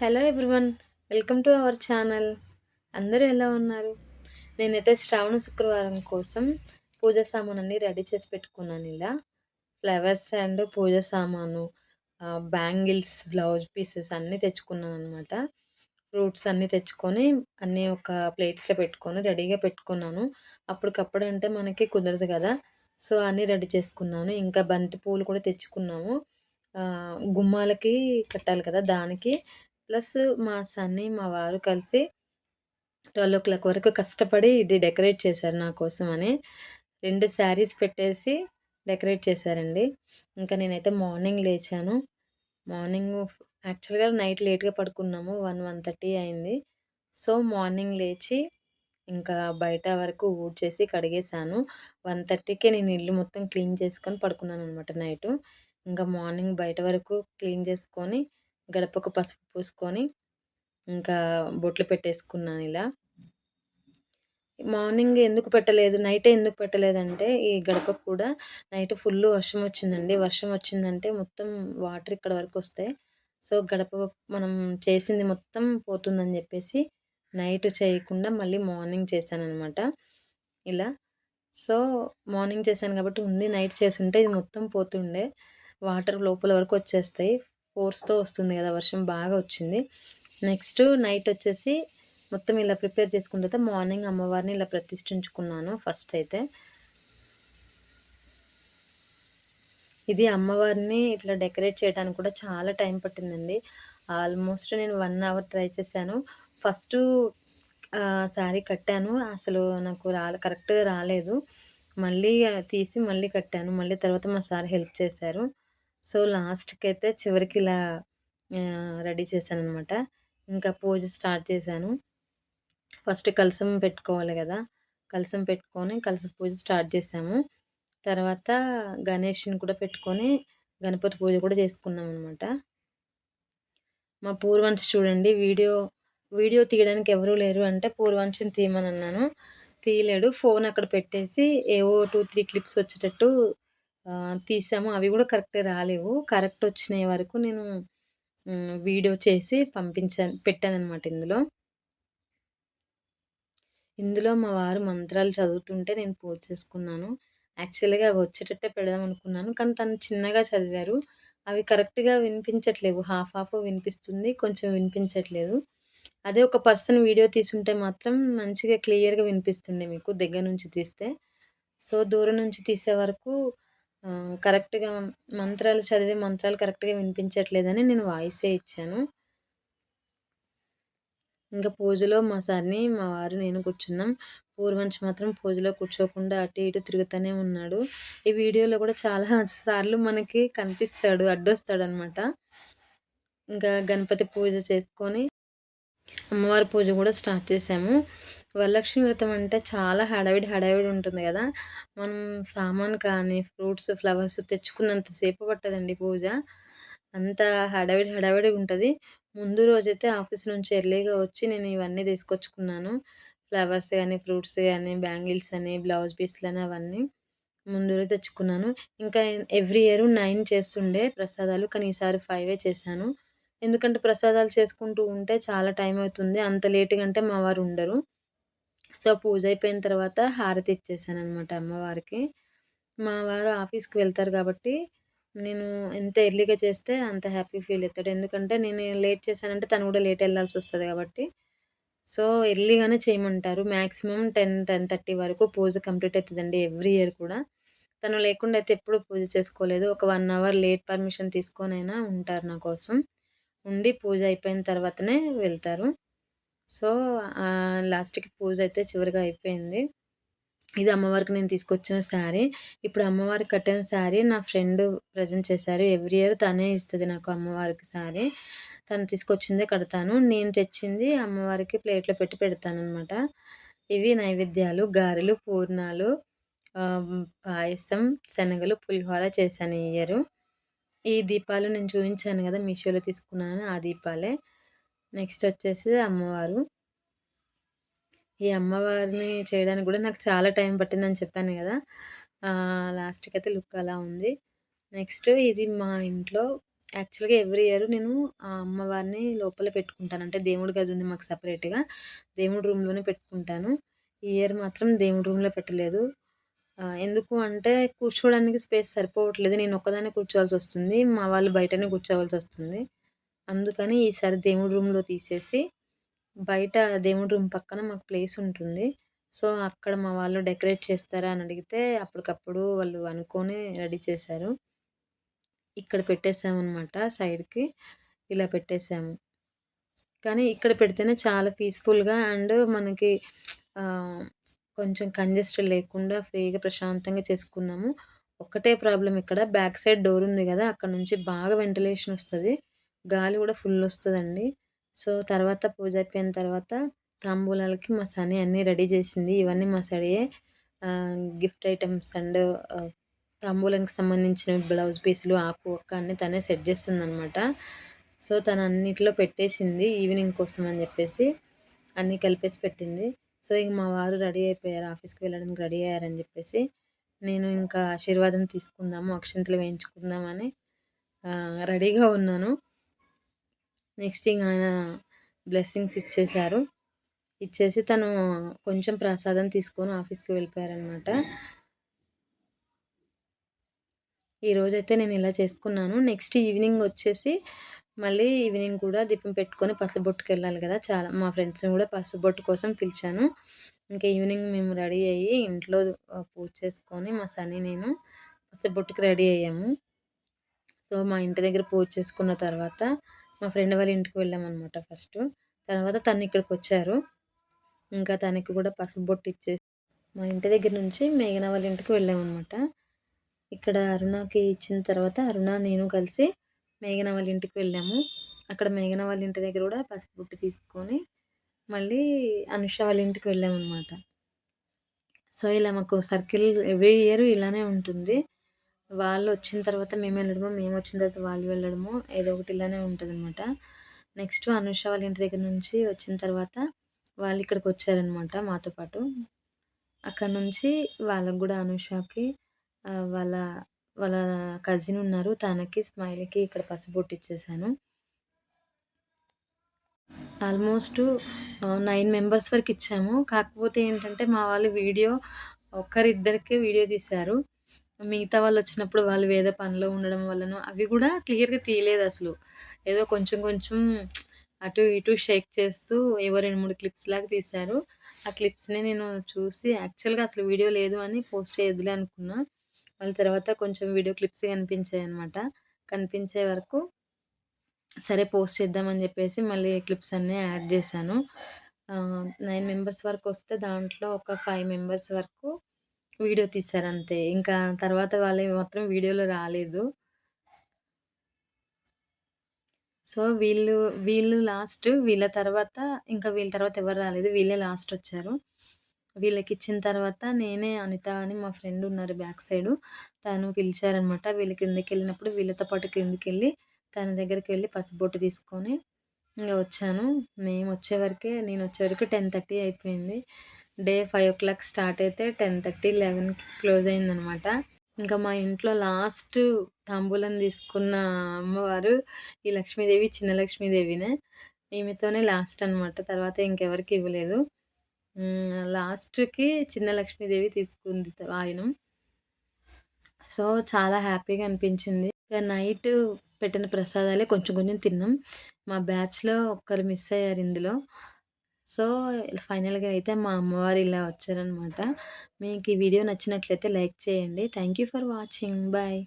Hello everyone welcome to our channel అందరూ ఎలా ఉన్నారు? నేనైతే శ్రావణ శుక్రవారం కోసం పూజ సామాన్ అన్నీ రెడీ చేసి పెట్టుకున్నాను ఇలా. ఫ్లవర్స్ అండ్ పూజ సామాను బ్యాంగిల్స్ బ్లౌజ్ పీసెస్ అన్నీ తెచ్చుకున్నాను అనమాట ఫ్రూట్స్ అన్నీ తెచ్చుకొని అన్నీ ఒక ప్లేట్స్లో పెట్టుకొని రెడీగా పెట్టుకున్నాను. అప్పటికప్పుడు అంటే మనకి కుదరదు కదా. సో అన్నీ రెడీ చేసుకున్నాను. ఇంకా బంతి పూలు కూడా తెచ్చుకున్నాము. గుమ్మాలకి కట్టాలి కదా దానికి. ప్లస్ మా సన్ని మా వారు కలిసి ట్వెల్వ్ ఓ క్లాక్ వరకు కష్టపడి ఇది డెకరేట్ చేశారు నా కోసం అని. రెండు శారీస్ పెట్టేసి డెకరేట్ చేశారండి. ఇంకా నేనైతే మార్నింగ్ లేచాను. మార్నింగ్ యాక్చువల్గా నైట్ లేట్గా పడుకున్నాము. వన్ వన్ థర్టీ అయింది. సో మార్నింగ్ లేచి ఇంకా బయట వరకు ఊడ్చేసి కడిగేసాను వన్ థర్టీకే నేను ఇల్లు మొత్తం క్లీన్ చేసుకొని పడుకున్నాను అనమాట నైట్. ఇంకా మార్నింగ్ బయట వరకు క్లీన్ చేసుకొని గడపకు పసుపు పూసుకొని ఇంకా బొట్లు పెట్టేసుకున్నాను ఇలా. మార్నింగ్ ఎందుకు పెట్టలేదు? నైటే ఎందుకు పెట్టలేదంటే ఈ గడపకు కూడా నైట్ ఫుల్ వర్షం వచ్చిందండి. వర్షం వచ్చిందంటే మొత్తం వాటర్ ఇక్కడ వరకు వస్తాయి. సో గడప మనం చేసింది మొత్తం పోతుందని చెప్పేసి నైట్ చేయకుండా మళ్ళీ మార్నింగ్ చేశానమాట అనమాట ఇలా. సో మార్నింగ్ చేశాను కాబట్టి ఉంది. నైట్ చేస్తుంటే ఇది మొత్తం పోతుండే. వాటర్ లోపల వరకు వచ్చేస్తాయి. ఫోర్స్తో వస్తుంది కదా వర్షం బాగా వచ్చింది. నెక్స్ట్ నైట్ వచ్చేసి మొత్తం ఇలా ప్రిపేర్ చేసుకున్న తర్వాత మార్నింగ్ అమ్మవారిని ఇలా ప్రతిష్ఠించుకున్నాను ఫస్ట్ అయితే. ఇది అమ్మవారిని ఇట్లా డెకరేట్ చేయడానికి కూడా చాలా టైం పట్టిందండి. ఆల్మోస్ట్ నేను వన్ అవర్ ట్రై చేశాను. ఫస్ట్ శారీ కట్టాను. అసలు నాకు రాలే కరెక్ట్గా రాలేదు. మళ్ళీ తీసి మళ్ళీ కట్టాను. మళ్ళీ తర్వాత మా సార్ హెల్ప్ చేశారు. సో లాస్ట్కి అయితే చివరికి ఇలా రెడీ చేశాను అనమాట ఇంకా పూజ స్టార్ట్ చేశాను. ఫస్ట్ కలసం పెట్టుకోవాలి కదా! కలసం పెట్టుకొని కలసం పూజ స్టార్ట్ చేసాము తర్వాత గణేష్ని కూడా పెట్టుకొని గణపతి పూజ కూడా చేసుకున్నాం అనమాట మా పూర్వంశ చూడండి వీడియో వీడియో తీయడానికి ఎవరూ లేరు అంటే పూర్వంశం తీయమని అన్నాను. తీయలేడు. ఫోన్ అక్కడ పెట్టేసి ఏవో టూ త్రీ క్లిప్స్ వచ్చేటట్టు తీసాము. అవి కూడా కరెక్ట్ రాలేవు. కరెక్ట్ వచ్చినాయి వరకు నేను వీడియో చేసి పంపించాను పెట్టాను అనమాట ఇందులో. ఇందులో మా వారు మంత్రాలు చదువుతుంటే నేను పూజ చేసుకున్నాను. యాక్చువల్గా అవి వచ్చేటట్టే పెడదాం అనుకున్నాను. కానీ తను చిన్నగా చదివారు. అవి కరెక్ట్గా వినిపించట్లేవు. హాఫ్ హాఫ్ వినిపిస్తుంది. కొంచెం వినిపించట్లేదు. అదే ఒక పర్సన్ వీడియో తీసుంటే మాత్రం మంచిగా క్లియర్గా వినిపిస్తుండే మీకు దగ్గర నుంచి తీస్తే. సో దూరం నుంచి తీసే వరకు కరెక్ట్‌గా మంత్రాలు చదివే మంత్రాలు కరెక్ట్‌గా వినిపించట్లేదని నేను వాయిసే ఇచ్చాను. ఇంకా పూజలో మా సార్‌ని, మా వారు, నేను కూర్చున్నాం. పూర్వంచి మాత్రం పూజలో కూర్చోకుండా అటు ఇటు తిరుగుతూనే ఉన్నాడు. ఈ వీడియోలో కూడా చాలా సార్లు మనకి కనిపిస్తాడు. అడ్డొస్తాడనమాట. ఇంకా గణపతి పూజ చేసుకొని అమ్మవారి పూజ కూడా స్టార్ట్ చేసాము. వరలక్ష్మి వ్రతం అంటే చాలా హడావిడి హడావిడి ఉంటుంది కదా. మనం సామాన్ కానీ ఫ్రూట్స్ ఫ్లవర్స్ తెచ్చుకున్నంత సేపు పట్టదండి పూజ. అంత హడావిడి హడావిడి ఉంటుంది. ముందు రోజైతే ఆఫీస్ నుంచి ఎర్లీగా వచ్చి నేను ఇవన్నీ తీసుకొచ్చుకున్నాను. ఫ్లవర్స్ కానీ ఫ్రూట్స్ కానీ బ్యాంగిల్స్ అని బ్లౌజ్ పీస్లు అని అవన్నీ ముందు రోజు తెచ్చుకున్నాను. ఇంకా ఎవ్రీ ఇయర్ నైన్ చేస్తుండే ప్రసాదాలు కానీ ఈసారి ఫైవే చేశాను. ఎందుకంటే ప్రసాదాలు చేసుకుంటూ ఉంటే చాలా టైం అవుతుంది. అంత లేటుగా అంటే మా వారు ఉండరు. సో పూజ అయిపోయిన తర్వాత హారతి ఇచ్చేసాను అనమాట అమ్మవారికి. మా వారు ఆఫీస్కి వెళ్తారు కాబట్టి నేను ఎంత ఎర్లీగా చేస్తే అంత హ్యాపీ ఫీల్ అవుతాడు. ఎందుకంటే నేను లేట్ చేశానంటే తను కూడా లేట్ వెళ్ళాల్సి వస్తుంది కాబట్టి. సో ఎర్లీగానే చేయమంటారు. మ్యాక్సిమం టెన్ టెన్ థర్టీ వరకు పూజ కంప్లీట్ అవుతుందండి ఎవ్రీ ఇయర్ కూడా. తను లేకుండా అయితే ఎప్పుడు పూజ చేసుకోలేదు. ఒక వన్ అవర్ లేట్ పర్మిషన్ తీసుకొనైనా ఉంటారు నా కోసం. ఉండి పూజ అయిపోయిన తర్వాతనే వెళ్తారు. సో లాస్ట్‌కి పూజ అయితే చివరిగా అయిపోయింది. ఇది అమ్మవారికి నేను తీసుకొచ్చిన శారీ. ఇప్పుడు అమ్మవారికి కట్టిన శారీ నా ఫ్రెండ్ ప్రజెంట్ చేశారు. ఎవ్రీ ఇయర్ తనే ఇస్తుంది నాకు అమ్మవారికి శారీ. తను తీసుకొచ్చిందే కడతాను. నేను తెచ్చింది అమ్మవారికి ప్లేట్‌లో పెట్టి పెడతాను అనమాట ఇవి నైవేద్యాలు, గారెలు, పూర్ణాలు, పాయసం, శనగలు, పులిహోర చేశాను ఈ ఈ దీపాలు నేను చూపించాను కదా మీషోలో తీసుకున్నాను ఆ దీపాలే. నెక్స్ట్ వచ్చేసి అమ్మవారు ఈ అమ్మవారిని చేయడానికి కూడా నాకు చాలా టైం పట్టిందని చెప్పాను కదా లాస్ట్కి అయితే లుక్ అలా ఉంది నెక్స్ట్ ఇది మా ఇంట్లో యాక్చువల్‌గా ఎవ్రీ ఇయర్ నేను ఆ అమ్మవారిని లోపల పెట్టుకుంటాను. అంటే దేవుడి గది ఉంది మాకు సపరేట్గా దేవుడి రూమ్‌లోనే పెట్టుకుంటాను. ఈ ఇయర్ మాత్రం దేవుడి రూమ్‌లో పెట్టలేదు. ఎందుకు అంటే కూర్చోవడానికి స్పేస్ సరిపోవట్లేదు. నేను ఒక్కదానే కూర్చోవాల్సి వస్తుంది మా వాళ్ళు బయటనే కూర్చోవాల్సొస్తుంది. అందుకని ఈసారి దేవుడి రూమ్‌లో తీసేసి బయట దేవుడి రూమ్ పక్కన మాకు ప్లేస్ ఉంటుంది. సో, అక్కడ మా వాళ్ళు డెకరేట్ చేస్తారా అని అడిగితే అప్పటికప్పుడు వాళ్ళు అనుకోని రెడీ చేశారు. ఇక్కడ పెట్టేసామన్నమాట సైడ్‌కి. ఇలా పెట్టేసాము. కానీ ఇక్కడ పెడితేనే చాలా పీస్‌ఫుల్‌గా అండ్ మనకి కొంచెం కంజెస్ట్ లేకుండా ఫ్రీగా ప్రశాంతంగా చేసుకున్నాము. ఒకటే ప్రాబ్లం ఇక్కడ బ్యాక్ సైడ్ డోర్ ఉంది కదా అక్కడ నుంచి బాగా వెంటిలేషన్ వస్తుంది గాలి కూడా ఫుల్ వస్తుందండి సో, తర్వాత పూజ అయిపోయిన తర్వాత తాంబూలాలకి మా సని అన్నీ రెడీ చేసింది ఇవన్నీ మా సడియే గిఫ్ట్ ఐటమ్స్ అండ్ తాంబూలానికి సంబంధించిన బ్లౌజ్ పీసులు, ఆకు, ఒక్క అన్నీ తనే సెట్ చేస్తుందనమాట సో, తను అన్నిట్లో పెట్టేసింది ఈవినింగ్ కోసం అని చెప్పేసి అన్నీ కలిపేసి పెట్టింది. సో, ఇంక మా వారు రెడీ అయిపోయారు. ఆఫీస్‌కి వెళ్ళడానికి రెడీ అయ్యారని చెప్పేసి నేను ఇంకా ఆశీర్వాదం తీసుకుందాము, అక్షింతలు వేయించుకుందామని రెడీగా ఉన్నాను. నెక్స్ట్ ఇంక ఆయన బ్లెస్సింగ్స్ ఇచ్చేశారు. ఇచ్చేసి తను కొంచెం ప్రసాదం తీసుకొని ఆఫీస్‌కి వెళ్ళిపోయారనమాట. ఈరోజైతే నేను ఇలా చేసుకున్నాను. నెక్స్ట్ ఈవినింగ్ వచ్చేసి మళ్ళీ ఈవినింగ్ కూడా దీపం పెట్టుకొని పసుబొట్టుకెళ్ళాలి కదా! చాలా మా ఫ్రెండ్స్‌ని కూడా పసుబొట్టు కోసం పిలిచాను. ఇంకా ఈవినింగ్ మేము రెడీ అయ్యి ఇంట్లో పూజ చేసుకొని మా సన్ని నేను పసుబొట్టుకు రెడీ అయ్యాము. సో, మా ఇంటి దగ్గర పూజ చేసుకున్న తర్వాత మా ఫ్రెండ్ వాళ్ళ ఇంటికి వెళ్ళామన్నమాట ఫస్ట్ తర్వాత తను ఇక్కడికి వచ్చారు ఇంకా తనకి కూడా పసుపు బొట్టు ఇచ్చేసి మా ఇంటి దగ్గర నుంచి మేఘన వాళ్ళ ఇంటికి వెళ్ళామన్నమాట ఇక్కడ అరుణకి ఇచ్చిన తర్వాత అరుణ, నేను కలిసి మేఘన వాళ్ళ ఇంటికి వెళ్ళాము. అక్కడ మేఘన వాళ్ళ ఇంటి దగ్గర కూడా పసుపు బొట్టు తీసుకొని మళ్ళీ అనుష వాళ్ళ ఇంటికి వెళ్ళామన్నమాట సో, ఇలా మాకు సర్కిల్ ఎవ్రీ ఇయర్ ఇలానే ఉంటుంది. వాళ్ళు వచ్చిన తర్వాత మేము వెళ్ళడము, మేము వచ్చిన తర్వాత వాళ్ళు వెళ్ళడము ఏదో ఒకటి ఇలానే ఉంటదనమాట. నెక్స్ట్ అనుష వాళ్ళ ఇంటి దగ్గర నుంచి వచ్చిన తర్వాత వాళ్ళు ఇక్కడికి వచ్చారనమాట మాతో పాటు. అక్కడ నుంచి వాళ్ళకు కూడా అనుషకి వాళ్ళ వాళ్ళ కజిన్ ఉన్నారు. తనకి, స్మైల్‌కి ఇక్కడ పసుపు ఇచ్చేసాను. ఆల్మోస్ట్ నైన్ మెంబర్స్ వరకు ఇచ్చాము. కాకపోతే ఏంటంటే మా వాళ్ళు వీడియో ఒక్కరిద్దరికే వీడియో తీశారు. మిగతా వాళ్ళు వచ్చినప్పుడు వాళ్ళు వేరే పనిలో ఉండడం వల్లనో అవి కూడా క్లియర్‌గా తీయలేదు అసలు ఏదో కొంచెం కొంచెం అటు ఇటు షేక్ చేస్తూ ఏవో 2, 3 క్లిప్స్ లాగా తీశారు. ఆ క్లిప్స్‌ని నేను చూసి యాక్చువల్‌గా అసలు వీడియో లేదు అని పోస్ట్ చేయదులే అనుకున్నా. వాళ్ళ తర్వాత కొంచెం వీడియో క్లిప్స్ కనిపించాయి అనమాట కనిపించే వరకు సరే పోస్ట్ చేద్దామని చెప్పేసి మళ్ళీ క్లిప్స్ అన్నీ యాడ్ చేశాను నైన్ మెంబర్స్ వరకు వస్తే దాంట్లో ఒక ఫైవ్ మెంబర్స్ వరకు వీడియో తీశారంతే. ఇంకా తర్వాత వాళ్ళు మాత్రం వీడియోలో రాలేదు. సో, వీళ్ళు, వీళ్ళు లాస్ట్. వీళ్ళ తర్వాత ఇంకా వీళ్ళ తర్వాత ఎవరు రాలేదు. వీళ్ళే లాస్ట్ వచ్చారు వీళ్ళకి ఇచ్చిన తర్వాత నేనే అనిత అని మా ఫ్రెండ్ ఉన్నారు బ్యాక్ సైడ్ తను పిలిచారనమాట. వీళ్ళ కిందకి వెళ్ళినప్పుడు వీళ్ళతో పాటు కిందకి వెళ్ళి తన దగ్గరికి వెళ్ళి పసుబొట్టు తీసుకొని ఇంకా వచ్చాను. మేము వచ్చేవరకే వరకే వచ్చేవరకు వరకు 10:30 అయిపోయింది. డే 5:00 స్టార్ట్ అయితే 10:30, 11కి క్లోజ్ అయిందనమాట. ఇంకా మా ఇంట్లో లాస్ట్ తాంబూలం తీసుకున్న అమ్మవారు ఈ లక్ష్మీదేవి, చిన్న లక్ష్మీదేవినే. ఈమెతోనే లాస్ట్ అనమాట. తర్వాత ఇంకెవరికీ ఇవ్వలేదు. లాస్ట్‌కి చిన్న లక్ష్మీదేవి తీసుకుంది ఆయన సో, చాలా హ్యాపీగా అనిపించింది. ఇక నైట్ పెట్టిన ప్రసాదాలే కొంచెం కొంచెం తిన్నాం. మా బ్యాచ్‌లో ఒక్కరు మిస్ అయ్యారు ఇందులో. సో, ఫైనల్‌గా అయితే మా అమ్మవారు ఇలా వచ్చారనమాట. మీకు ఈ వీడియో నచ్చినట్లయితే లైక్ చేయండి. Thank you for watching. Bye.